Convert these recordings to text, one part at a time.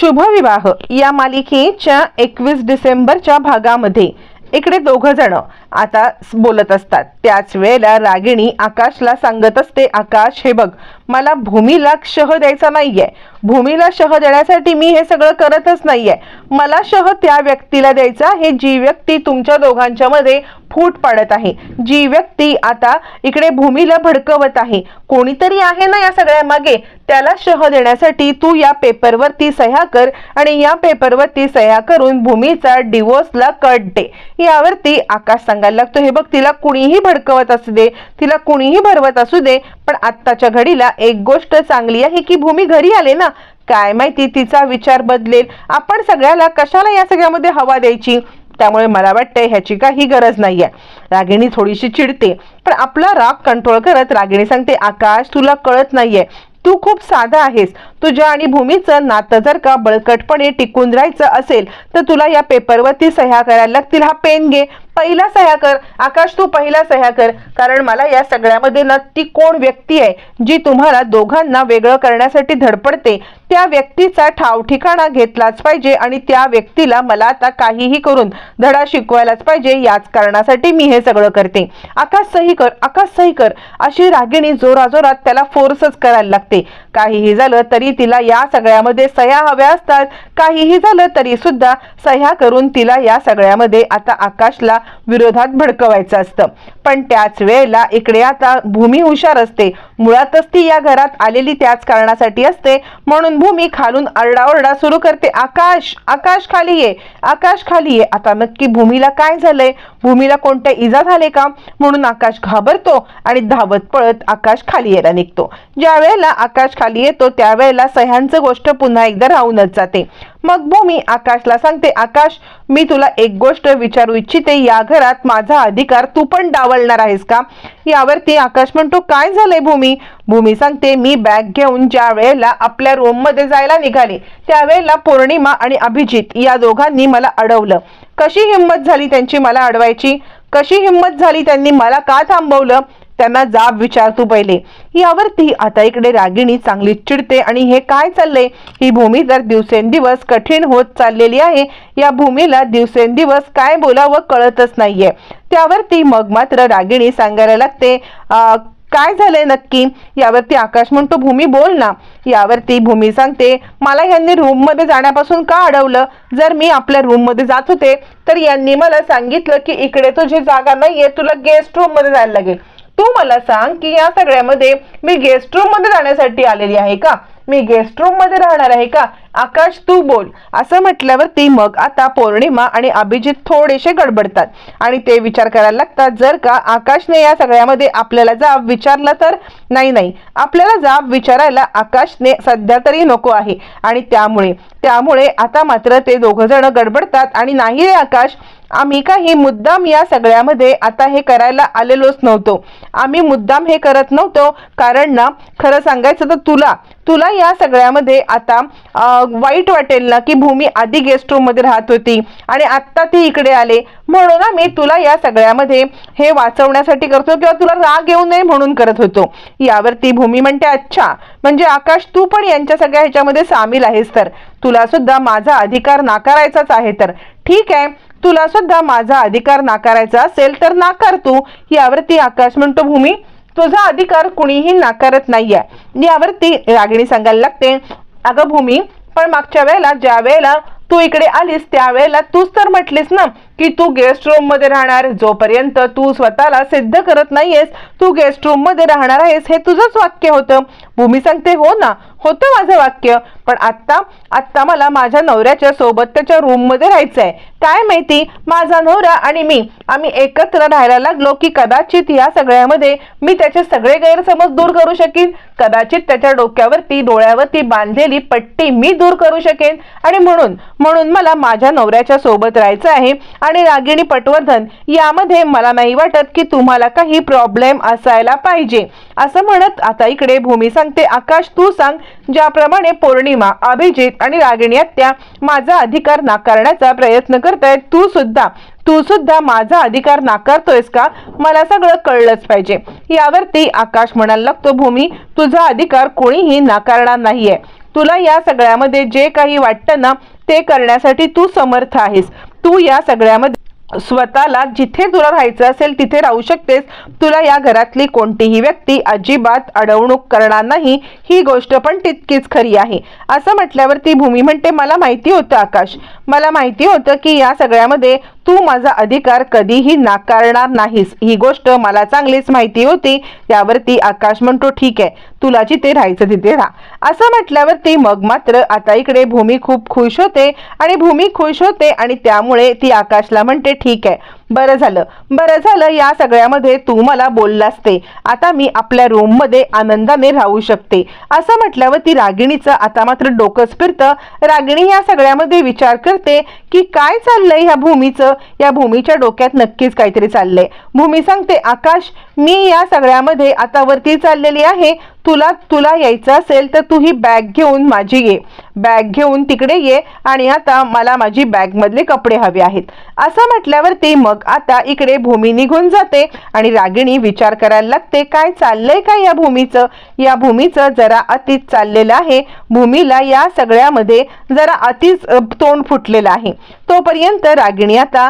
शुभविवाह. या मालिकेच्या एकवीस डिसेंबरच्या भागामध्ये. इकडे दोघं जण. आता बोलत असतात. त्याच वेळेला रागिणी आकाशला सांगत असते आकाश हे बघ मला भूमीला शह द्यायचा नाहीये. भूमीला शह देण्यासाठी मी हे सगळं करतच नाहीये. मला शह त्या व्यक्तीला द्यायचा. आहे जी व्यक्ती तुमच्या दोघांच्या मध्ये फूट पाडत आहे. जी व्यक्ती आता इकडे भूमीला भडकवत आहे. कोणीतरी आहे ना या सगळ्या मागे. त्याला शह देण्यासाठी तू या पेपरवरती सह्या कर आणि या पेपरवरती सह्या करून भूमीचा डिवोर्सला कट दे. यावरती आकाश सांग सांगायला लागतो हे बघ तिला कुणीही भडकवत असू दे तिला कुणीही भरवत असू दे पण आत्ताच्या घडीला एक गोष्ट चांगली आहे की भूमी घरी आले ना काय माहिती तिचा विचार बदलेल. आपण सगळ्याला कशाला या सगळ्यामध्ये हवा द्यायची? त्यामुळे मला वाटतंय ह्याची काही गरज नाहीये. रागिणी थोडीशी चिडते पण आपला राग कंट्रोल करत रागिणी सांगते आकाश तुला कळत नाहीये. तू खूप साधा आहेस. तुझ्या आणि भूमीचं नातं जर का बळकटपणे टिकून राहायचं असेल तर तुला या पेपरवरती सह्या करायला लागतील. हा पेन घे. पहिला सह्या कर. आकाश तू पहिला सह्या कर. कारण मला या सगळ्यामध्ये ना ती कोण व्यक्ती आहे जी तुम्हाला दोघांना वेगळं करण्यासाठी धडपडते त्या व्यक्तीचा ठाव ठिकाणा घेतलाच पाहिजे आणि त्या व्यक्तीला मला आता काहीही करून धडा शिकवायलाच पाहिजे याच कारणासाठी मी हे सगळं करते. आकाश सही कर. आकाश सही कर. अशी रागिणी जोराजोरात त्याला फोर्सच करायला लागते काहीही झालं तरी तिला या सगळ्यामध्ये सह्या हव्या असतात. काहीही झालं तरी सुद्धा सह्या करून तिला या सगळ्यामध्ये आता आकाशला विरोधात भडकवायचं असतं. पण त्याच वेळेला इकडे आता भूमी हुशार असते. मुळातच ती या घरात आलेली त्याच कारणासाठी असते. म्हणून भूमी खालून आरडाओरडा सुरू करते. आकाश आकाश खाली ये आकाश खाली ये. आता नक्की भूमीला काय झालंय? भूमीला कोणत्या इजा झाले का? म्हणून आकाश घाबरतो आणि धावत पळत आकाश खाली यायला निघतो. ज्या वेळेला आकाश खाली येतो त्यावेळेला सह्यांचं गोष्ट पुन्हा एकदा राहूनच जाते. मग भूमी आकाशला सांगते आकाश मी तुला एक गोष्ट विचारू इच्छिते. या घरात माझा अधिकार तू पण डावलणार आहेस का? यावरती आकाश म्हणतो काय झालंय भूमी? भूमी सांगते मी बॅग घेऊन ज्या वेळेला आपल्या रूममध्ये जायला निघाले त्यावेळेला पौर्णिमा आणि अभिजित या दोघांनी मला अडवलं. कशी हिंमत झाली त्यांची मला अडवायची? कशी हिंमत झाली त्यांनी मला का थांबवलं? त्यांना जाब विचार तू पहिले. यावरती आता इकडे रागिणी चांगली चिडते आणि हे काय चाललंय? ही भूमी तर दिवसेंदिवस कठीण होत चाललेली आहे या भूमीला दिवसेंदिवस काय बोलावं कळतच नाहीये. त्यावरती मग मात्र रागिणी सांगायला लागते काय झालंय नक्की? यावरती आकाश म्हणतो भूमी बोल ना. यावरती भूमी सांगते मला यांनी रूममध्ये जाण्यापासून का अडवलं? जर मी आपल्या रूममध्ये जात होते तर यांनी मला सांगितलं की इकडे तुझी जागा नाहीये तुला गेस्ट रूममध्ये जायला लागेल. तू मला सांग की या सगळ्यामध्ये मी गेस्ट रूममध्ये जाण्यासाठी आलेली आहे का? मी गेस्ट रूममध्ये राहणार आहे का? आकाश तू बोल. असं म्हटल्यावरती मग आता पौर्णिमा आणि अभिजित थोडेसे गडबडतात. आणि ते विचार करायला लागतात जर का आकाशने या सगळ्यामध्ये आपल्याला जाब विचारला तर? नाही नाही. आपल्याला जाब विचारायला आकाशने सध्या तरी नको आहे. आणि त्यामुळे त्यामुळे आता मात्र ते दोघं जण गडबडतात. आणि नाही रे आकाश आम्ही काही मुद्दाम या सगळ्यामध्ये आता हे करायला आलेलोच नव्हतो. आम्ही मुद्दाम हे करत नव्हतो. कारण ना खरं सांगायचं तर तुला तुला या सगळ्यामध्ये आता वाईट वाटेल ना की भूमी आधी गेस्ट रूममध्ये राहत होती आणि आत्ता ती इकडे आले. म्हणून ना मी तुला या सगळ्यामध्ये हे वाचवण्यासाठी करतो किंवा तुला राग येऊ नये म्हणून करत होतो. यावरती भूमी म्हणते अच्छा म्हणजे आकाश तू पण यांच्या सगळ्या ह्याच्यामध्ये सामील आहेस तर. तुला सुद्धा माझा अधिकार नाकारायचाच आहे तर. ठीक आहे तुला सुद्धा माझा अधिकार नाकारायचा असेल तर नाकार तू. यावरती आकाश म्हणतो भूमी तुझा अधिकार कुणीही नाकारत नाहीये. यावरती रागिणी सांगायला लागते अगं भूमी पण मागच्या वेळेला ज्या वेळेला तू इकडे आलीस त्यावेळेला तूच तर म्हटलीस ना. की तू गेस्ट रूममध्ये राहणार जोपर्यंत तू स्वतःला सिद्ध करत नाहीयेस तू गेस्ट रूममध्ये राहणार आहेस हे तुझंच वाक्य होतं. भूमी सांगते हो ना होतं माझं वाक्य पण आत्ता आत्ता मला माझ्या नवऱ्याच्या सोबत त्याच्या रूममध्ये राहायचंय. काय माहिती माझा नवरा आणि मी आम्ही एकत्र राहायला लागलो की कदाचित या सगळ्यामध्ये मी त्याचे सगळे गैरसमज दूर करू शकेन. कदाचित त्याच्या डोक्यावरती डोळ्यावरती बांधलेली पट्टी मी दूर करू शकेन. आणि म्हणून म्हणून मला माझ्या नवऱ्याच्या सोबत राहायचं आहे. आणि रागिणी पटवर्धन यामध्ये मला नाही वाटत की तुम्हाला काही प्रॉब्लेम असायला पाहिजे. असं म्हणत आता इकडे भूमी सांगते आकाश तू सांग ज्याप्रमाणे पौर्णिमा अभिजित आणि रागिणी आत्या माझा अधिकार नाकारण्याचा प्रयत्न करतायत तू सुद्धा तू सुद्धा माझा अधिकार नाकारतोयस का? मला सगळं कळलंच पाहिजे. यावरती आकाश म्हणायला लागतो भूमी तुझा अधिकार कोणीही नाकारणार नाहीये. तुला या सगळ्यामध्ये जे काही वाटतं ना ते करण्यासाठी तू समर्थ आहेस. तू या सगळ्यामध्ये स्वतःला जिथे तुला राहायचं असेल तिथे राहू शकतेस. तुला या घरातली कोणतीही व्यक्ती अजिबात अडवणूक करणार नाही. ही गोष्ट पण तितकीच खरी आहे. असं म्हटल्यावरती भूमी म्हणते मला माहिती होतं आकाश. मला माहिती होतं की या सगळ्यामध्ये तू माझा अधिकार कधीही नाकारणार नाहीस. ही गोष्ट मला चांगलीच माहिती होती. त्यावरती आकाश म्हणतो ठीक आहे. तुला जिथे राहायचं तिथे राहा. असं म्हटल्यावरती मग मात्र आता इकडे भूमी खूप खुश होते आणि भूमी खुश होते आणि त्यामुळे ती आकाशला म्हणते ठीक आहे बरं झालं. बरं झालं या सगळ्यामध्ये तू मला बोललास ते. आता मी आपल्या रूममध्ये आनंदाने राहू शकते. असं म्हटल्यावर ती रागिणीचं आता मात्र डोकंच फिरतं. रागिणी या सगळ्यामध्ये विचार करते की काय चाललंय ह्या भूमीचं? या भूमीच्या डोक्यात नक्कीच काहीतरी चाललंय. भूमी सांगते आकाश मी या सगळ्यामध्ये आता वरती चाललेली आहे. तुला तुला यायचं असेल तर तू ही बॅग घेऊन माझी ये. बॅग घेऊन तिकडे ये आणि आता मला माझी बॅगमधले कपडे हवे आहेत. असं म्हटल्यावरती मग आता इकडे भूमी निघून जाते आणि रागिणी विचार करायला लागते काय चाललंय काय या भूमीचं? या भूमीचं जरा अतिच चाललेलं आहे. भूमीला या सगळ्यामध्ये जरा अतिच तोंड फुटलेलं आहे. तोपर्यंत रागिणी आता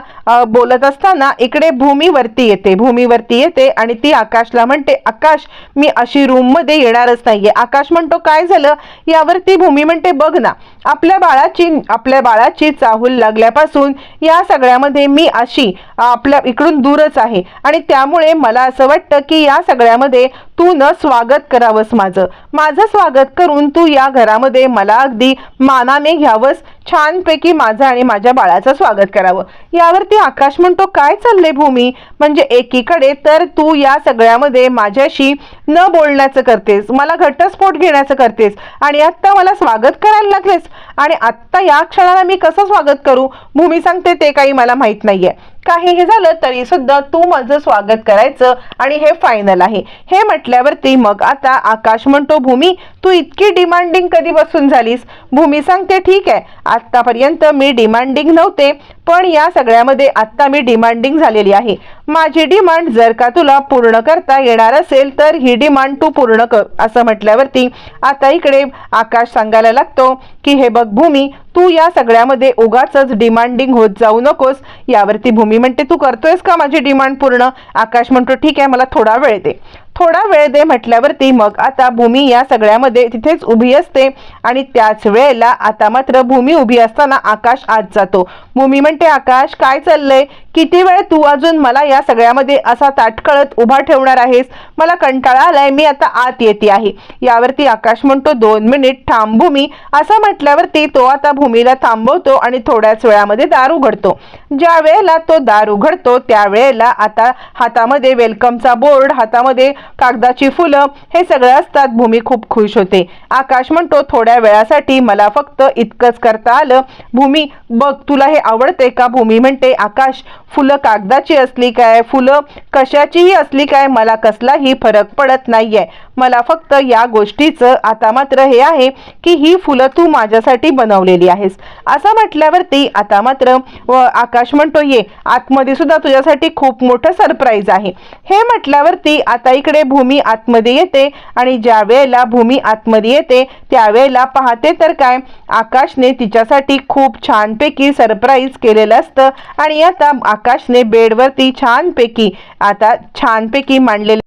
बोलत असताना इकडे भूमीवरती येते भूमीवरती येते आणि ती आकाशला म्हणते आकाश मी अशी रूममध्ये येणारच नाहीये. आकाश म्हणतो काय झालं? यावरती भूमी म्हणते बघ ना आपल्या बाळाची आपल्या बाळाची चाहूल लागल्यापासून या सगळ्यामध्ये मी अशी आपल्या इकडून दूरच आहे आणि त्यामुळे मला असं वाटतं की या सगळ्यामध्ये तू न स्वागत करावंस माझं. माझं स्वागत करून तू या घरामध्ये मला अगदी मानाने घ्यावंस छानपैकी माझं आणि माझ्या बाळाचं स्वागत करावं. यावरती आकाश म्हणतो काय चाललंय भूमी? म्हणजे एकीकडे तर तू या सगळ्यामध्ये माझ्याशी न बोलण्याचं करतेस मला घटस्फोट घेण्याचं करतेस आणि आत्ता मला स्वागत करायला लागलेस. आणि आत्ता या क्षणाला मी कसं स्वागत करू? भूमी सांगते ते काही मला माहीत नाहीये. काहीही झालं तरी सुद्धा तू माझं स्वागत करायचं आणि हे फायनल आहे. हे म्हटल्यावरती मग आता आकाश म्हणतो भूमी तू इतकी डिमांडिंग कधी बसून झालीस? भूमी सांगते ठीक आहे आतापर्यंत मी डिमांडिंग नव्हते पण या सगळ्यामध्ये आत्ता मी डिमांडिंग झालेली आहे. माझी डिमांड जर का तुला पूर्ण करता येणार असेल तर ही डिमांड तू पूर्ण कर असं म्हटल्यावरती आता इकडे आकाश सांगायला लागतो की हे बघ भूमी तू या सगळ्यामध्ये उगाच डिमांडिंग होत जाऊ नकोस. यावरती भूमी म्हणते तू करतोयस का माझी डिमांड पूर्ण? आकाश म्हणतो ठीक आहे मला थोडा वेळ दे. थोडा वेळ दे म्हटल्यावरती मग आता भूमी या सगळ्यामध्ये तिथेच उभी असते. आणि त्याच वेळेला आता मात्र भूमी उभी असताना आकाश आत जातो. भूमी म्हणते आकाश काय चाललंय? किती वेळ तू अजून मला या सगळ्यामध्ये असा ताटकळत उभा ठेवणार आहेस? मला कंटाळा आलाय मी आता आत येते आहे. यावरती आकाश म्हणतो दोन मिनिट थांब भूमी असं म्हटल्यावरती तो आता भूमीला थांबवतो आणि थोड्याच वेळामध्ये दार उघडतो. ज्या वेळेला तो दार उघडतो त्यावेळेला आता हातामध्ये वेलकमचा बोर्ड हातामध्ये कागदाची फुलं हे सगळं असतात. भूमी खूप खुश होते. आकाश म्हणतो थोड्या वेळासाठी मला फक्त इतकंच करता आलं. भूमी बघ तुला हे आवडते का? भूमी म्हणते आकाश फुलं कागदाची असली काय फुलं कशाचीही असली काय मला कसलाही फरक पडत नाही आहे मला फक्त या गोष्टीचं आता मात्र हे आहे की ही फुलं तू माझ्यासाठी बनवलेली आहेस. असं म्हटल्यावरती आता मात्र व आकाश म्हणतो ये आतमध्ये सुद्धा तुझ्यासाठी खूप मोठं सरप्राईज आहे. हे म्हटल्यावरती आता इकडे भूमी आतमध्ये येते आणि ज्या वेळेला भूमी आतमध्ये येते त्यावेळेला पाहते तर काय आकाशने तिच्यासाठी खूप छानपैकी सरप्राईज केलेलं असतं आणि आता आकाशने बेडवरती छानपैकी आता छानपैकी मांडलेले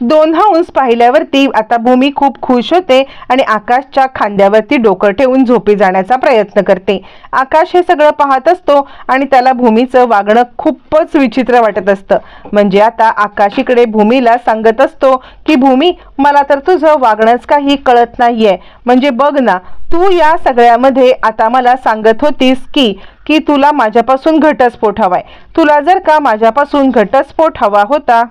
दोन उंच पाहिल्यावरती आता भूमी खूप खुश होते आणि आकाशच्या खांद्यावरती डोकं ठेवून झोपी जाण्याचा प्रयत्न करते. आकाश हे सगळं पाहत असतो आणि त्याला भूमीचं वागणं खूपच विचित्र वाटत असतं. म्हणजे आता आकाशीकडे भूमीला सांगत असतो की भूमी मला तर तुझं वागणंच काही कळत नाहीये. म्हणजे बघ ना तू या सगळ्यामध्ये आता मला सांगत होतीस की की तुला माझ्यापासून घटस्फोट हवाय. तुला जर का माझ्यापासून घटस्फोट हवा होता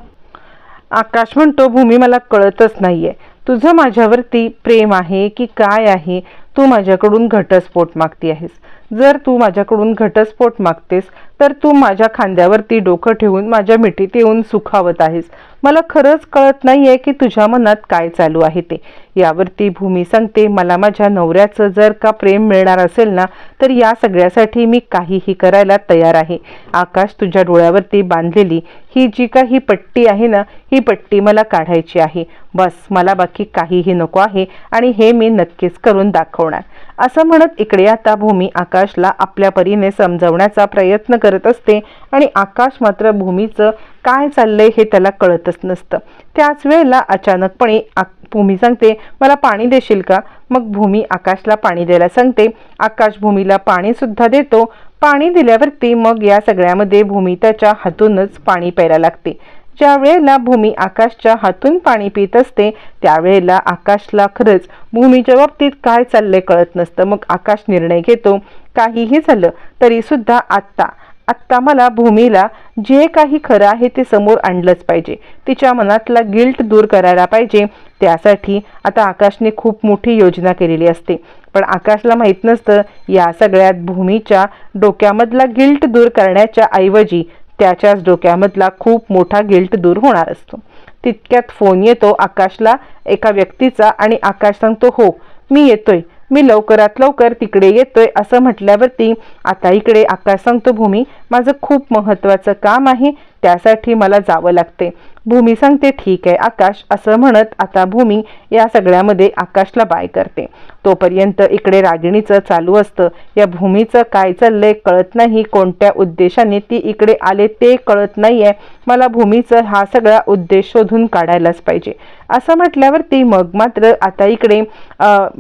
आकाश म्हणतो भूमी मला कळतच नाहीये. तुझं माझ्यावरती प्रेम आहे की काय आहे तू माझ्याकडून घटस्फोट मागती आहेस. जर तू माझ्याकडून घटस्फोट मागतेस तर तू माझ्या खांद्यावरती डोकं ठेवून माझ्या मिठीत येऊन सुखावत आहेस. मला खरंच कळत नाहीये की तुझ्या मनात काय चालू आहे ते. यावरती भूमी सांगते मला माझ्या नवऱ्याचं जर का प्रेम मिळणार असेल ना तर या सगळ्यासाठी मी काहीही करायला तयार आहे. आकाश तुझ्या डोळ्यावरती बांधलेली ही जी काही पट्टी आहे ना ही पट्टी मला काढायची आहे. बस मला बाकी काहीही नको आहे आणि हे मी नक्कीच करून दाखवणार. असं म्हणत इकडे आता भूमी आकाशला आपल्या परीने समजवण्याचा प्रयत्न करत असते आणि आकाश मात्र भूमीचं काय चाललंय हे त्याला कळतच नसतं. त्याच वेळेला अचानकपणे भूमी सांगते मला पाणी देशील का? मग भूमी आकाशला पाणी द्यायला सांगते आकाश भूमीला पाणी सुद्धा देतो. पाणी दिल्यावरती मग या सगळ्यामध्ये भूमी त्याच्या हातूनच पाणी प्यायला लागते. ज्या वेळेला भूमी आकाशच्या हातून पाणी पित असते त्यावेळेला आकाशला खरंच भूमीच्या बाबतीत काय चाललंय कळत नसतं. मग आकाश निर्णय घेतो काहीही झालं तरी सुद्धा आत्ता आत्ता मला भूमीला जे काही खरं आहे ते समोर आणलंच पाहिजे. तिच्या मनातला गिल्ट दूर करायला पाहिजे. त्यासाठी आता आकाशने खूप मोठी योजना केलेली असते. पण आकाशला माहीत नसतं या सगळ्यात भूमीच्या डोक्यामधला गिल्ट दूर करण्याच्या ऐवजी त्याच्याच डोक्यामधला खूप मोठा गिल्ट दूर होणार असतो. तितक्यात फोन येतो आकाशला एका व्यक्तीचा आणि आकाश सांगतो हो मी येतोय. मी लवकरात लवकर तिकडे येतोय असं म्हटल्यावरती आता इकडे आकाश सांगतो भूमी माझं खूप महत्वाचं काम आहे त्यासाठी मला जावं लागते भूमी सांगते ठीक आहे आकाश असं म्हणत आता भूमी या सगळ्यामध्ये आकाशला बाय करते. तोपर्यंत इकडे रागिणीचं चालू असतं. या भूमीचं काय चाललंय कळत नाही. कोणत्या उद्देशाने ती इकडे आले ते कळत नाही आहे मला भूमीचं हा सगळा उद्देश शोधून काढायलाच पाहिजे. असं म्हटल्यावरती मग मात्र आता इकडे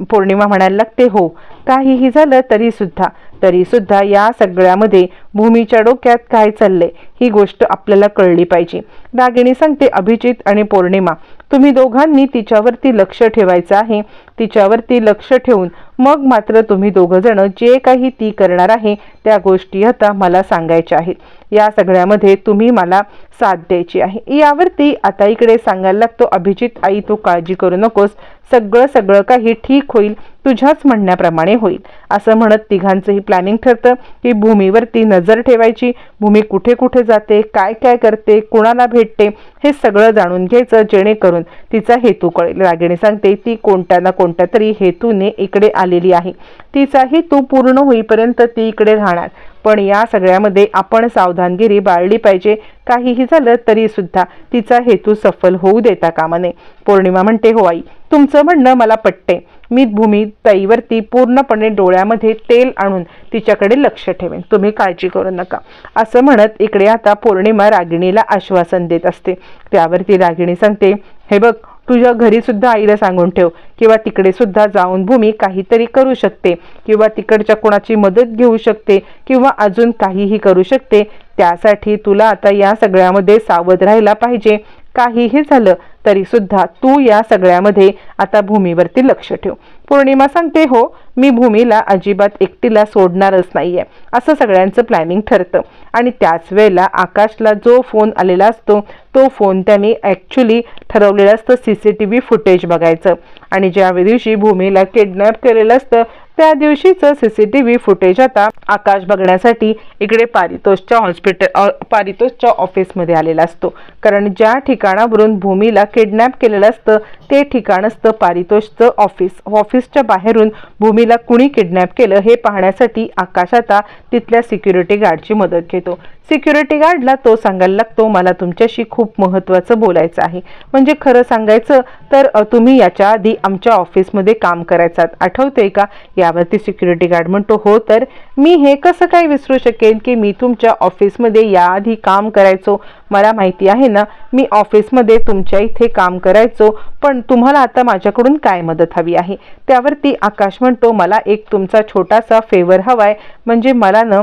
पौर्णिमा म्हणायला लागते हो काहीही झालं तरी सुद्धा तरी सुद्धा या सगळ्यामध्ये भूमीच्या डोक्यात काय चाललंय ही गोष्ट आपल्याला कळली पाहिजे. दागिनी सांगते अभिजित आणि पौर्णिमा. तुम्ही दोघांनी तिच्यावरती लक्ष ठेवायचं आहे. तिच्यावरती लक्ष ठेवून मग मात्र तुम्ही दोघं जण जे काही ती करणार आहे त्या गोष्टी आता मला सांगायच्या आहेत. या सगळ्यामध्ये तुम्ही मला साथ द्यायची आहे. यावरती आता इकडे सांगायला लागतो अभिजित आई तू काळजी करू नकोस. सगळं सगळं काही ठीक होईल? तुझ्याच म्हणण्याप्रमाणे होईल. असं म्हणत तिघांचंही प्लॅनिंग ठरतं की भूमीवरती नजर ठेवायची. भूमी कुठे कुठे जाते? काय काय करते? कुणाला भेटते? हे सगळं जाणून घ्यायचं जेणेकरून तिचा हेतू कळेल. रागिणी सांगते ती कोणत्या ना कोणत्या तरी हेतूने इकडे आलेली आहे. तिचा हेतू पूर्ण होईपर्यंत ती इकडे राहणार. पण या सगळ्यामध्ये आपण सावधानगिरी बाळली पाहिजे. काहीही झालं तरी सुद्धा तिचा हेतू सफल होऊ देता कामा नये. पौर्णिमा म्हणते हो आई तुमचं म्हणणं मला पटते. मी भूमी ताईवरती पूर्णपणे डोळ्यामध्ये तेल आणून तिच्याकडे लक्ष ठेवेन. तुम्ही काळजी करू नका. असं म्हणत इकडे आता पौर्णिमा रागिणीला आश्वासन देत असते. त्यावरती रागिणी सांगते हे बघ तुझ्या घरी सुद्धा आईला सांगून ठेव किंवा तिकडे सुद्धा जाऊन भूमी काहीतरी करू शकते किंवा तिकडच्या कोणाची मदत घेऊ शकते किंवा अजून काहीही करू शकते त्यासाठी तुला आता या सगळ्यामध्ये सावध राहायला पाहिजे. काहीही झालं तरी सुद्धा तू या सगळ्यामध्ये आता भूमीवरती लक्ष ठेव. पौर्णिमा सांगते हो मी भूमीला अजिबात एकटीला सोडणारच नाहीये. असं सगळ्यांचं प्लॅनिंग ठरतं. आणि त्याच वेळेला आकाशला जो फोन आलेला असतो तो फोन त्यांनी ॲक्च्युली ठरवलेलं असतं C C T V footage बघायचं. आणि ज्या दिवशी भूमीला किडनॅप केलेलं असतं त्या दिवशीचं सीसीटीव्ही फुटेज आता आकाश बघण्यासाठी इकडे पारितोषच्या हॉस्पिटल पारितोषच्या ऑफिसमध्ये आलेला असतो. कारण ज्या ठिकाणावरून भूमीला किडनॅप केलेलं असतं ते ठिकाण असतं पारितोषचं ऑफिस ऑफिसच्या बाहेरून भूमीला कुणी किडनॅप केलं हे पाहण्यासाठी आकाश आता तिथल्या सिक्युरिटी गार्डची मदत घेतो. सिक्युरिटी गार्डला तो सांगायला लागतो मला तुमच्याशी खूप महत्त्वाचं बोलायचं आहे. म्हणजे खरं सांगायचं तर तुम्ही याच्या आधी आमच्या ऑफिसमध्ये काम करायचात. आठवते का? या यावरती सिक्युरिटी गार्ड म्हणतो हो तर मी हे कसं काय विसरू शकेन की मी तुमच्या ऑफिसमध्ये याआधी काम करायचो? मला माहिती आहे ना मी ऑफिसमध्ये तुमच्या इथे काम करायचो पण तुम्हाला आता माझ्याकडून काय मदत हवी आहे? त्यावरती आकाश म्हणतो मला एक तुमचा छोटासा फेवर हवाय. म्हणजे मला ना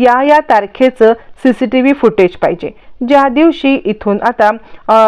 या या तारखेचं C C T V footage पाहिजे. ज्या दिवशी इथून आता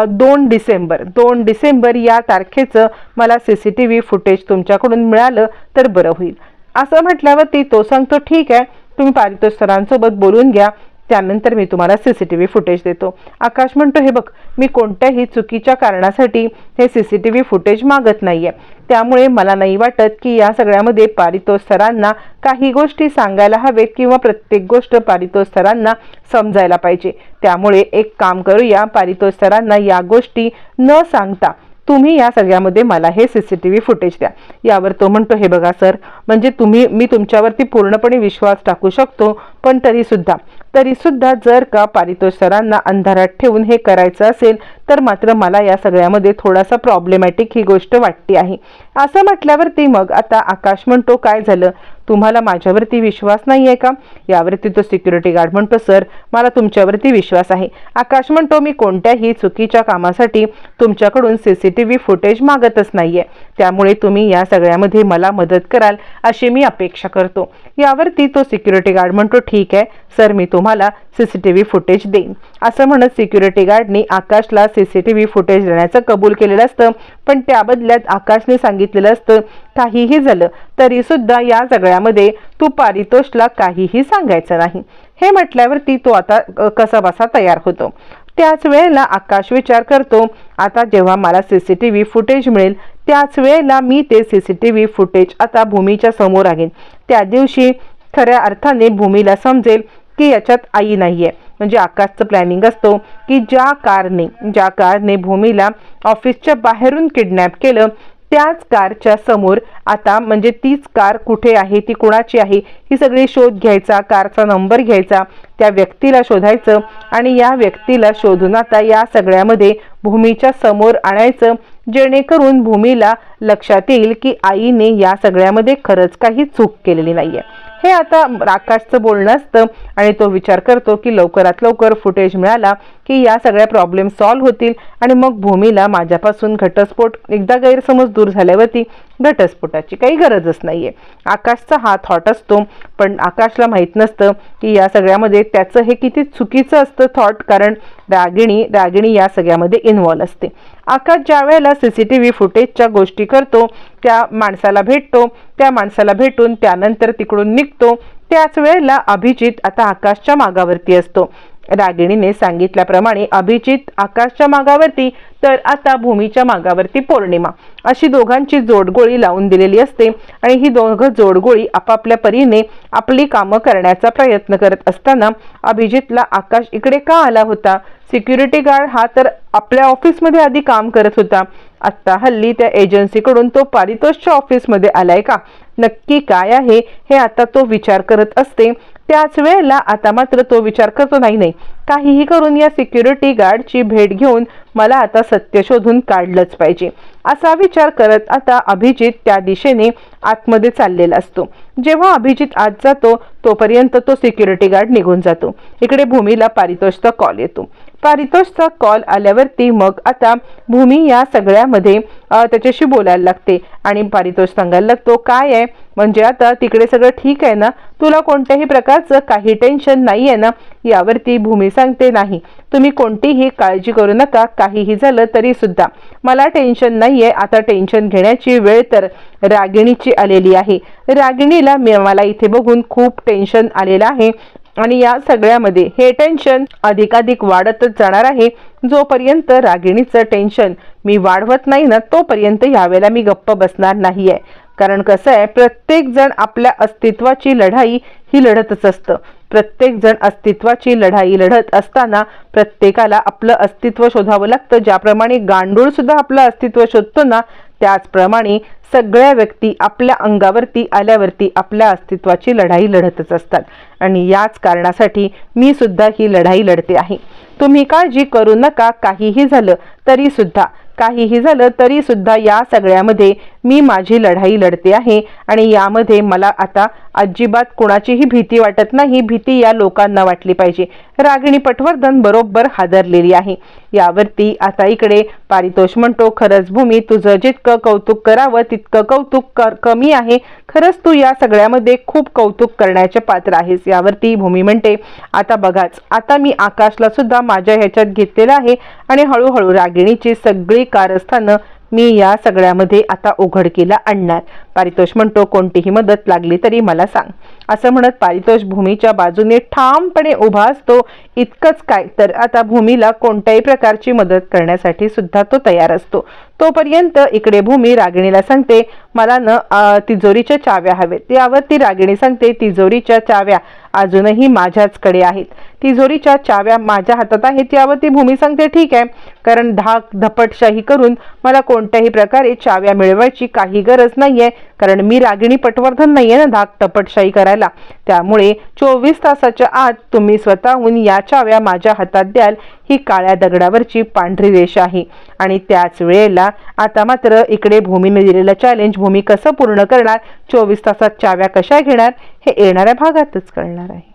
दोन डिसेंबर दोन डिसेंबर या तारखेचं मला C C T V footage तुमच्याकडून मिळालं तर बरं होईल. असं म्हटल्यावरती तो सांगतो ठीक आहे तुम्ही पारितोष सरांसोबत बोलून घ्या त्यानंतर मी तुम्हाला C C T V footage देतो. आकाश म्हणतो हे बघ मी कोणत्याही चुकीच्या कारणासाठी हे C C T V footage मागत नाही आहे त्यामुळे मला नाही वाटत की या सगळ्यामध्ये पारितोष सरांना काही गोष्टी सांगायला हवेत किंवा प्रत्येक गोष्ट पारितोष सरांना समजायला पाहिजे. त्यामुळे एक काम करूया पारितोष सरांना या गोष्टी न सांगता तुम्ही या सगळ्यामध्ये मला हे C C T V footage द्या. यावर तो म्हणतो हे बघा सर म्हणजे तुम्ही मी तुमच्यावरती पूर्णपणे विश्वास टाकू शकतो पण तरीसुद्धा. तरीसुद्धा जर का पारितोष सरांना अंधारात ठेवून हे करायचं असेल तर मात्र मला या सगळ्यामध्ये थोडासा प्रॉब्लेमॅटिक ही गोष्ट वाटते आहे. असं म्हटल्यावरती मग आता आकाश म्हणतो काय झालं? तुम्हाला माझ्यावरती विश्वास नाही आहे का? यावरती तो सिक्युरिटी गार्ड म्हणतो सर मला तुमच्यावरती विश्वास आहे. आकाश म्हणतो मी कोणत्याही चुकीच्या कामासाठी तुमच्याकडून C C T V footage मागतच नाही आहे त्यामुळे तुम्ही या सगळ्यामध्ये मला मदत कराल अशी मी अपेक्षा करतो. यावरती तो सिक्युरिटी गार्ड म्हणतो ठीक आहे. सर मी तुम्हाला C C T V footage देईन. असं म्हणत सिक्युरिटी गार्डनी आकाशला C C T V footage देण्याचं कबूल केलेलं असतं. पण त्या बदल्यात आकाशने सांगितलेलं असतं काहीही झालं तरी सुद्धा या सगळ्यामध्ये तू पारितोषला काहीही सांगायचं नाही. हे म्हटल्यावरती तो आता कसा बसा तयार होतो. त्याच वेळेला आकाश विचार करतो आता जेव्हा मला C C T V footage मिळेल त्याच वेळेला मी ते C C T V footage आता भूमीच्या समोर आणेन. त्या दिवशी खऱ्या अर्थाने भूमीला समजेल की याच्यात आई नाहीये. म्हणजे आकाशचं प्लॅनिंग असतो की ज्या कारने ज्या कारने भूमीला ऑफिसच्या बाहेरून किडनॅप केलं त्याच कारच्या समोर आता म्हणजे तीच कार कुठे आहे ती कुणाची आहे ही सगळी शोध घ्यायचा कारचा नंबर घ्यायचा त्या व्यक्तीला शोधायचं आणि या व्यक्तीला शोधून आता या सगळ्यामध्ये भूमीच्या समोर आणायचं जेणेकरून भूमीला लक्षात येईल की आईने या सगळ्यामध्ये खरंच काही चूक केलेली नाही आहे हे आता आकाशचं बोलणं असतं आणि तो विचार करतो की लवकरात लवकर फुटेज मिळाला की या सगळ्या प्रॉब्लेम सॉल्व्ह होतील आणि मग भूमीला माझ्यापासून घटस्फोट एकदा गैरसमज दूर झाल्यावरती घटस्फोटाची काही गरजच नाही आहे आकाशचा हा थॉट असतो पण आकाशला माहीत नसतं की या सगळ्यामध्ये त्याचं हे किती चुकीचं असतं थॉट कारण रागिणी रागिणी या सगळ्यामध्ये इन्व्हॉल्व असते. आकाश ज्या वेळेला सी सी टी व्ही फुटेजच्या गोष्टी करतो त्या माणसाला भेटतो त्या माणसाला भेटून त्यानंतर तिकडून निघतो त्याच वेळेला अभिजित आता आकाशच्या मागावरती असतो. रागिणीने सांगितल्याप्रमाणे अभिजित आकाशच्या मागावरती तर आता भूमीच्या मागावरती पौर्णिमा. अशी दोघांची जोडगोळी लावून दिलेली असते आणि ही दोघं जोडगोळी आपापल्या परीने आपली कामं करण्याचा प्रयत्न करत असताना अभिजितला आकाश इकडे का आला होता? सिक्युरिटी गार्ड हा तर आपल्या ऑफिसमध्ये आधी काम करत होता. आत्ता हल्ली त्या एजन्सीकडून तो पारितोषच्या ऑफिसमध्ये आलाय का? नक्की काय आहे हे आता तो विचार करत असते. त्याच वेळेला आता मात्र तो विचार करतो नाही नाही काहीही करून या सिक्युरिटी गार्डची भेट घेऊन मला आता सत्य शोधून काढलंच पाहिजे. असा विचार करत आता अभिजित त्या दिशेने आतमध्ये चाललेला असतो. जेव्हा अभिजित आत जातो तोपर्यंत तो सिक्युरिटी गार्ड निघून जातो. इकडे भूमीला पारितोषचा कॉल येतो. पारितोषचा कॉल आल्यावरती मग आता भूमी या सगळ्यामध्ये त्याच्याशी बोलायला लागते आणि पारितोष सांगायला लागतो काय आहे? म्हणजे आता तिकडे सगळं ठीक आहे ना? तुला कोणत्याही प्रकारचं काही टेन्शन नाही आहे ना? यावरती भूमी सांगते नाही. तुम्ही कोणतीही काळजी करू नका काहीही झालं तरी सुद्धा. मला टेन्शन नाहीये आता टेन्शन घेण्याची वेळ तर रागिणीची आलेली आहे. रागिणीला मी- मला इथे बघून खूप टेन्शन आलेलं आहे आणि या सगळ्यामध्ये हे टेन्शन अधिकाधिक वाढतच जाणार आहे. जोपर्यंत रागिणीचं टेन्शन मी वाढवत नाही ना तोपर्यंत यावेळेला मी गप्प बसणार नाही आहे कारण कसं आहे प्रत्येक जण आपल्या अस्तित्वाची लढाई ही लढतच असतं. प्रत्येक जण अस्तित्वाची लढाई लढत असताना प्रत्येकाला आपलं अस्तित्व शोधावं लागतं. ज्याप्रमाणे गांडूळ सुद्धा आपलं अस्तित्व शोधतो ना त्याचप्रमाणे सगळ्या व्यक्ती आपल्या अंगावरती आल्यावरती आपल्या अस्तित्वाची लढाई लढतच असतात. आणि याच कारणासाठी मी सुद्धा ही लढाई लढते आहे. तुम्ही काळजी करू नका काहीही झालं तरी सुद्धा. काहीही झालं तरी सुद्धा या सगळ्यामध्ये मी माझी लढाई लढते आहे. आणि यामध्ये मला आता अजिबात कुणाचीही भीती वाटत नाही. भीती या लोकांना वाटली पाहिजे. रागिणी पटवर्धन बरोबर हादरलेली आहे. यावरती आता इकडे पारितोष म्हणतो खरंच भूमी तुझं जितकं कौतुक करावं तितकं कौतुक कर कमी आहे. खरंच तू या सगळ्यामध्ये खूप कौतुक करण्याचे पात्र आहेस. यावरती भूमी म्हणते आता बघाच. आता मी आकाशला सुद्धा माझ्या ह्याच्यात घेतलेलं आहे आणि हळूहळू रागिणीची सगळी कारस्थानं मी या सगळ्यामध्ये आता उघडकीला आणणार. पारितोष म्हणतो कोणतीही मदत लागली तरी मला सांग. असं म्हणत पारितोष भूमीच्या बाजूने ठामपणे उभा असतो. इतकंच काय तर आता भूमीला कोणत्याही प्रकारची मदत करण्यासाठी सुद्धा तो तयार असतो. तोपर्यंत इकडे भूमी रागिणीला सांगते मला न तिजोरीच्या चाव्या हवेत. यावर ती रागिणी सांगते तिजोरीच्या चाव्या अजूनही माझ्याचकडे आहेत. तिजोरीच्या चाव्या माझ्या हातात आहेत. यावरती भूमी सांगते ठीक आहे. कारण धाक धपटशाही करून मला कोणत्याही प्रकारे चाव्या मिळवायची काही गरज नाही आहे कारण मी रागिणी पटवर्धन नाही आहे ना धाक धपटशाही करायला. त्यामुळे चोवीस तासाच्या आत तुम्ही स्वतःहून या चाव्या माझ्या हातात द्याल. ही काळ्या दगडावरची पांढरी रेष आहे. आणि त्याच वेळेला आता मात्र इकडे भूमीने दिलेलं चॅलेंज भूमी कसं पूर्ण करणार चोवीस तासात चाव्या कशा घेणार हे येणाऱ्या भागातच कळणार आहे.